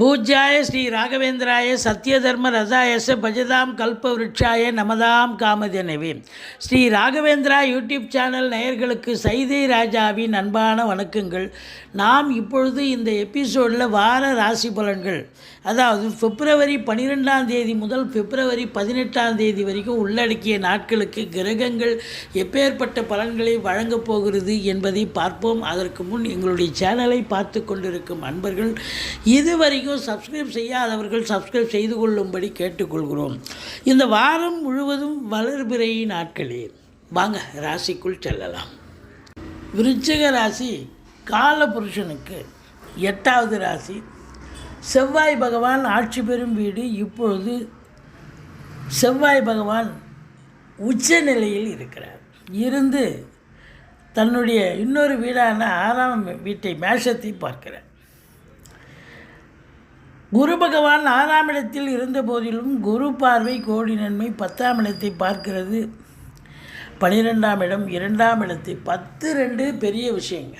பூஜ்யாய ஸ்ரீ ராகவேந்திராய சத்யதர்ம ரசாயச பஜதாம் கல்ப விருட்சாய நமதாம் காமதெனவே. ஸ்ரீ ராகவேந்திரா யூடியூப் சேனல் நேயர்களுக்கு சைதை ராஜாவின் அன்பான வணக்கங்கள். நாம் இப்பொழுது இந்த எபிசோடில் வார ராசி பலன்கள் அதாவது பிப்ரவரி பன்னிரெண்டாம் தேதி முதல் பிப்ரவரி பதினெட்டாம் தேதி வரைக்கும் உள்ளடக்கிய நாட்களுக்கு கிரகங்கள் எப்பேற்பட்ட பலன்களை வழங்கப் போகிறது என்பதை பார்ப்போம். அதற்கு முன் எங்களுடைய சேனலை பார்த்து கொண்டிருக்கும் அன்பர்கள் இதுவரைக்கும் சப்ஸ்கிரைப் செய்யாதவர்கள் சப்ஸ்கிரைப் செய்து கொள்ளும்படி கேட்டுக்கொள்கிறோம். இந்த வாரம் முழுவதும் வளர்பிறை நாட்களே. வாங்க ராசிக்குள் செல்லலாம். விருச்சிக ராசி காலபுருஷனுக்கு எட்டாவது ராசி. செவ்வாய் பகவான் ஆட்சி பெறும் வீடு இப்பொழுது செவ்வாய் பகவான் உச்ச நிலையில் இருக்கிறார். இருந்து தன்னுடைய இன்னொரு வீடான ஆறாம் வீட்டை மேஷத்தை பார்க்கிறார். குரு பகவான் ஆறாம் இடத்தில் இருந்த போதிலும் குரு பார்வை கோடி நன்மை பத்தாம் இடத்தை பார்க்கிறது. பனிரெண்டாம் இடம் இரண்டாம் இடத்தை. பத்து ரெண்டு பெரிய விஷயங்க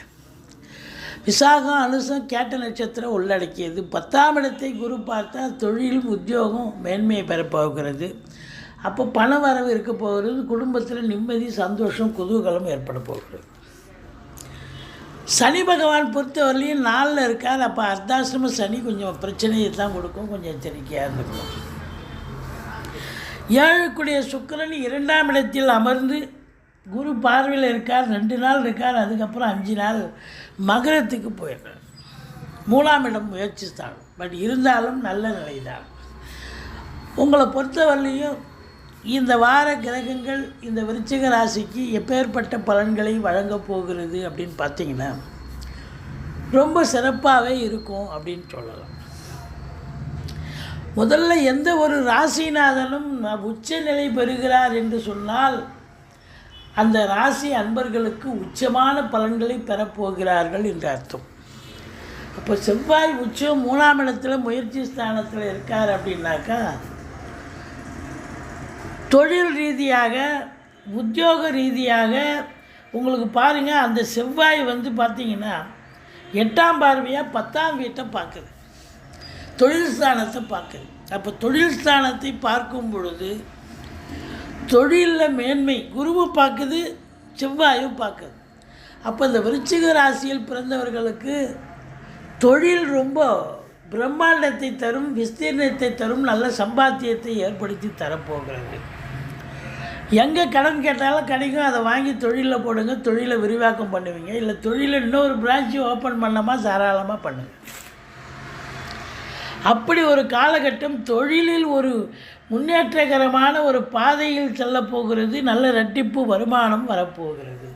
விசாகம் அனுசம் கேட்ட நட்சத்திரம் உள்ளடக்கியது. பத்தாம் இடத்தை குரு பார்த்தா தொழிலும் உத்தியோகம் மேன்மையை பெறப்போகிறது அப்போ பண வரவு இருக்க போகிறது. குடும்பத்தில் நிம்மதி சந்தோஷம் குதூகலம் ஏற்பட போகிறது. சனி பகவான் பொறுத்தவரையிலையும் நாளில் இருக்கார் அப்போ அர்த்தாசிரம சனி கொஞ்சம் பிரச்சனையை தான் கொடுக்கும். கொஞ்சம் எச்சரிக்கையாக இருந்துக்கும் ஏழுக்குடைய சுக்கிரன் இரண்டாம் இடத்தில் அமர்ந்து குரு பார்வையில் இருக்கார். ரெண்டு நாள் இருக்கார். அதுக்கப்புறம் அஞ்சு நாள் மகரத்துக்கு போயிடுறார். மூணாம் இடம் முயற்சி தான் பட் இருந்தாலும் நல்ல நிலைதான். உங்களை பொறுத்தவரையிலையும் இந்த வார கிரகங்கள் இந்த விருச்சிக ராசிக்கு எப்பேற்பட்ட பலன்களை வழங்கப் போகிறது அப்படின்னு பார்த்தீங்கன்னா ரொம்ப சிறப்பாகவே இருக்கும் அப்படின்னு சொல்லலாம். முதல்ல எந்த ஒரு ராசிநாதனும் உச்ச நிலை பெறுகிறார் என்று சொன்னால் அந்த ராசி அன்பர்களுக்கு உச்சமான பலன்களை பெறப்போகிறார்கள் என்று அர்த்தம். அப்போ செவ்வாய் உச்சம் மூணாம் இடத்துல முயற்சி ஸ்தானத்தில் இருக்கார் அப்படின்னாக்கா தொழில் ரீதியாக உத்தியோக ரீதியாக உங்களுக்கு பாருங்கள் அந்த செவ்வாய் வந்து பார்த்தீங்கன்னா எட்டாம் பார்வையாக பத்தாம் வீட்டை பார்க்குது. தொழில் ஸ்தானத்தை பார்க்குது. அப்போ தொழில் ஸ்தானத்தை பார்க்கும் பொழுது தொழிலில் மேன்மை குருவும் பார்க்குது செவ்வாயும் பார்க்குது. அப்போ இந்த விருச்சிக ராசியில் பிறந்தவர்களுக்கு தொழில் ரொம்ப பிரம்மாண்டத்தை தரும் விஸ்தீர்ணத்தை தரும் நல்ல சம்பாத்தியத்தை ஏற்படுத்தி தரப்போகிறது. எங்கே கடன் கேட்டாலும் கிடைக்கும் அதை வாங்கி தொழிலில் போடுங்க தொழிலை விரிவாக்கம் பண்ணுவீங்க. இல்லை தொழிலில் இன்னொரு பிரான்ச்சு ஓப்பன் பண்ணாமா தாராளமாக பண்ணுங்க. அப்படி ஒரு காலகட்டம் தொழிலில் ஒரு முன்னேற்றகரமான ஒரு பாதையில் செல்லப் போகிறது நல்ல ரெட்டிப்பு வருமானம் வரப்போகிறது.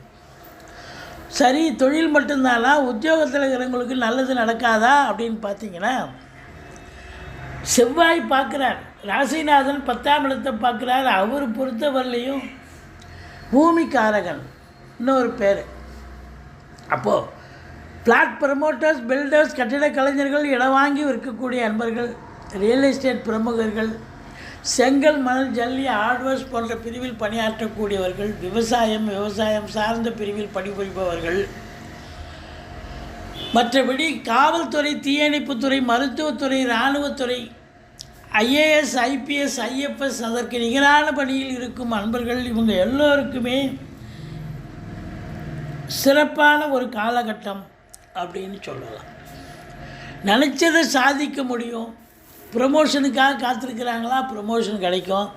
சரி தொழில் மட்டும்தானா? உத்தியோகத்தில் இருக்கிறவங்களுக்கு நல்லது நடக்காதா அப்படின்னு பார்த்தீங்கன்னா செவ்வாய் பார்க்குறார். ராசிநாதன் பத்தாம் இடத்தை பார்க்குறாரு. அவர் பொறுத்தவரையிலையும் பூமிக்காரகன் இன்னொரு பேர். அப்போது பிளாட் ப்ரமோட்டர்ஸ் பில்டர்ஸ் கட்டிட கலைஞர்கள் இடம் வாங்கி விற்கக்கூடிய அன்பர்கள் ரியல் எஸ்டேட் பிரமுகர்கள் செங்கல் மணல் ஜல்லி ஹார்ட்வேர்ஸ் போன்ற பிரிவில் பணியாற்றக்கூடியவர்கள் விவசாயம் விவசாயம் சார்ந்த பிரிவில் பணிபுரிபவர்கள் மற்றபடி காவல்துறை தீயணைப்புத்துறை மருத்துவத்துறை இராணுவத்துறை ஐஏஎஸ் ஐபிஎஸ் ஐஎஃப்எஸ் அதற்கு நிகரான பணியில் இருக்கும் அன்பர்கள் இவங்க எல்லோருக்குமே சிறப்பான ஒரு காலகட்டம் அப்படின்னு சொல்லலாம். நினச்சதை சாதிக்க முடியும். ப்ரமோஷனுக்காக காத்திருக்கிறாங்களா? ப்ரமோஷன் கிடைக்கும்.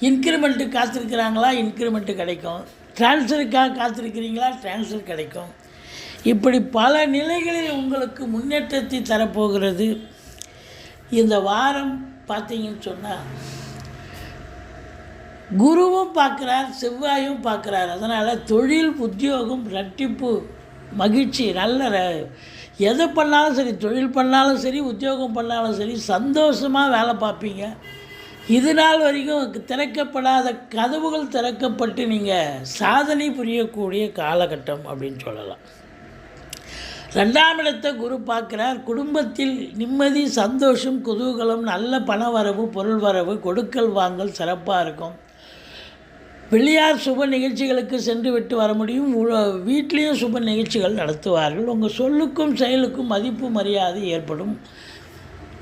இன்க்ரிமெண்ட்டுக்கு காத்திருக்கிறாங்களா? இன்க்ரிமெண்ட்டு கிடைக்கும். ட்ரான்ஸ்ஃபருக்காக காத்திருக்கிறீங்களா? ட்ரான்ஸ்ஃபர் கிடைக்கும். இப்படி பல நிலைகளில் உங்களுக்கு முன்னேற்றத்தை தரப்போகிறது. இந்த வாரம் பார்த்தீங்கன்னு சொன்னால் குருவும் பார்க்குறார் செவ்வாயும் பார்க்குறார். அதனால் தொழில் உத்தியோகம் ரட்டிப்பு மகிழ்ச்சி நல்ல எது எதை பண்ணாலும் சரி தொழில் பண்ணாலும் சரி உத்தியோகம் பண்ணாலும் சரி சந்தோஷமாக வேலை பார்ப்பீங்க. இது நாள் வரைக்கும் திறக்கப்படாத கதவுகள் திறக்கப்பட்டு நீங்கள் சாதனை புரியக்கூடிய காலகட்டம் அப்படின்னு சொல்லலாம். ரெண்டாம் இடத்தை குரு பார்க்குறார். குடும்பத்தில் நிம்மதி சந்தோஷம் குதூகலம் நல்ல பண வரவு பொருள் வரவு கொடுக்கல் வாங்கல் சிறப்பாக இருக்கும். வெளியார் சுப நிகழ்ச்சிகளுக்கு சென்று விட்டு வர முடியும். வீட்லேயும் சுப நிகழ்ச்சிகள் நடத்துவார்கள். உங்கள் சொல்லுக்கும் செயலுக்கும் மதிப்பு மரியாதை ஏற்படும்.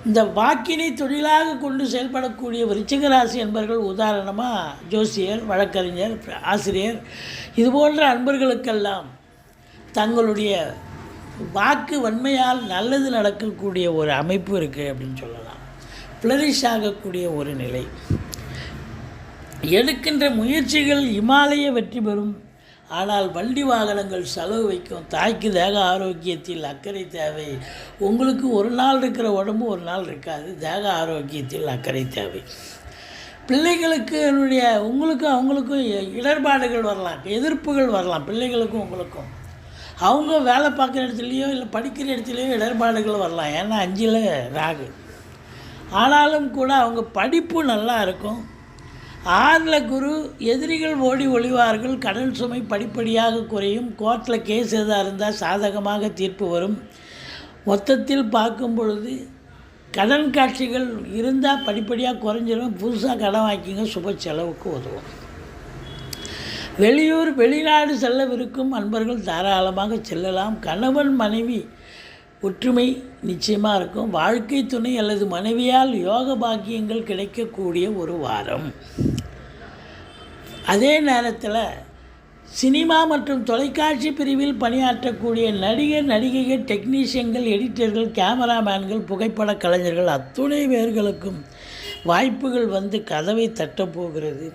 இந்த வாக்கினை தொழிலாக கொண்டு செயல்படக்கூடிய விருச்சிக ராசி என்பர்கள் உதாரணமாக ஜோசியர் வழக்கறிஞர் ஆசிரியர் இது போன்ற அன்பர்களுக்கெல்லாம் தங்களுடைய வாக்கு வன்மையால் நல்லது நடக்கக்கூடிய ஒரு அமைப்பு இருக்குது அப்படின்னு சொல்லலாம். ஃப்ளரிஷ் ஆகக்கூடிய ஒரு நிலை. எடுக்கின்ற முயற்சிகள் இமாலய வெற்றி பெறும். ஆனால் வண்டி வாகனங்கள் செலவு வைக்கும். தாய்க்கு தேக ஆரோக்கியத்தில் அக்கறை தேவை. உங்களுக்கு ஒரு நாள் இருக்கிற உடம்பு ஒரு நாள் இருக்காது. தேக ஆரோக்கியத்தில் அக்கறை தேவை. பிள்ளைகளுக்கு என்னுடைய உங்களுக்கும் அவங்களுக்கும் இ- இடர்பாடுகள் வரலாம். எதிர்ப்புகள் வரலாம். பிள்ளைகளுக்கும் உங்களுக்கும். அவங்க வேலை பார்க்குற இடத்துலையோ இல்லை படிக்கிற இடத்துலையோ இடர்பாடுகள் வரலாம். ஏன்னா அஞ்சில் ராகு. ஆனாலும் கூட அவங்க படிப்பு நல்லா இருக்கும். ஆறில் குரு எதிரிகள் ஓடி ஒளிவார்கள். கடன் சுமை படிப்படியாக குறையும். கோர்ட்டில் கேஸ் எதாக இருந்தால் சாதகமாக தீர்ப்பு வரும். மொத்தத்தில் பார்க்கும் பொழுது கடன் காட்சிகள் இருந்தால் படிப்படியாக குறைஞ்சிரும். புதுசாக கடன் வாங்கிங்க சுப செலவுக்கு உதவும். வெளியூர் வெளிநாடு செல்லவிருக்கும் அன்பர்கள் தாராளமாக செல்லலாம். கணவன் மனைவி ஒற்றுமை நிச்சயமாக இருக்கும். வாழ்க்கை துணை அல்லது மனைவியால் யோக பாக்கியங்கள் கிடைக்கக்கூடிய ஒரு வாரம். அதே நேரத்தில் சினிமா மற்றும் தொலைக்காட்சி பிரிவில் பணியாற்றக்கூடிய நடிகர் நடிகைகள் டெக்னீஷியன்கள் எடிட்டர்கள் கேமராமேன்கள் புகைப்பட கலைஞர்கள் அத்துணை பேர்களுக்கும் வாய்ப்புகள் வந்து கதவை தட்டப்போகிறது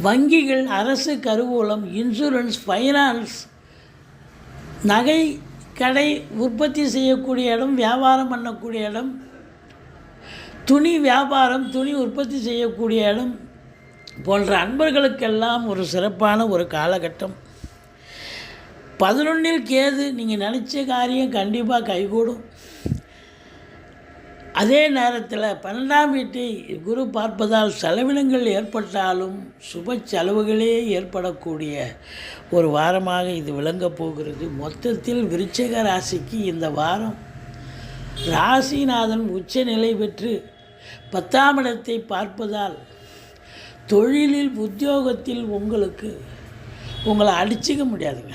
வங்கிகள் அரசு கருவூலம் இன்சூரன்ஸ் ஃபைனான்ஸ் நகை கடை உற்பத்தி செய்யக்கூடிய இடம் வியாபாரம் பண்ணக்கூடிய இடம் துணி வியாபாரம் துணி உற்பத்தி செய்யக்கூடிய இடம் போன்ற அன்பர்களுக்கெல்லாம் ஒரு சிறப்பான ஒரு காலகட்டம். பதினொன்றில் கேது நீங்கள் நினச்ச காரியம் கண்டிப்பாக கைகூடும். அதே நேரத்தில் பன்னெண்டாம் வீட்டை குரு பார்ப்பதால் செலவினங்கள் ஏற்பட்டாலும் சுப செலவுகளே ஏற்படக்கூடிய ஒரு வாரமாக இது விளங்கப் போகிறது. மொத்தத்தில் விருச்சக ராசிக்கு இந்த வாரம் ராசிநாதன் உச்ச நிலை பெற்று பத்தாம் இடத்தை பார்ப்பதால் தொழிலில் உத்தியோகத்தில் உங்களுக்கு உங்களை அடிச்சிக்க முடியாதுங்க.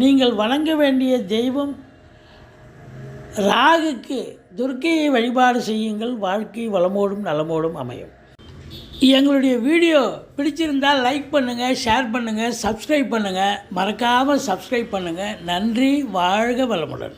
நீங்கள் வணங்க வேண்டிய தெய்வம் ராகுக்கு துர்க்கையை வழிபாடு செய்யுங்கள் வாழ்க்கை வளமோடும் நலமோடும் அமையும். எங்களுடைய வீடியோ பிடிச்சிருந்தால் லைக் பண்ணுங்கள் ஷேர் பண்ணுங்கள் சப்ஸ்கிரைப் பண்ணுங்கள் மறக்காமல் சப்ஸ்கிரைப் பண்ணுங்கள் நன்றி வாழ்க வளமுடன்.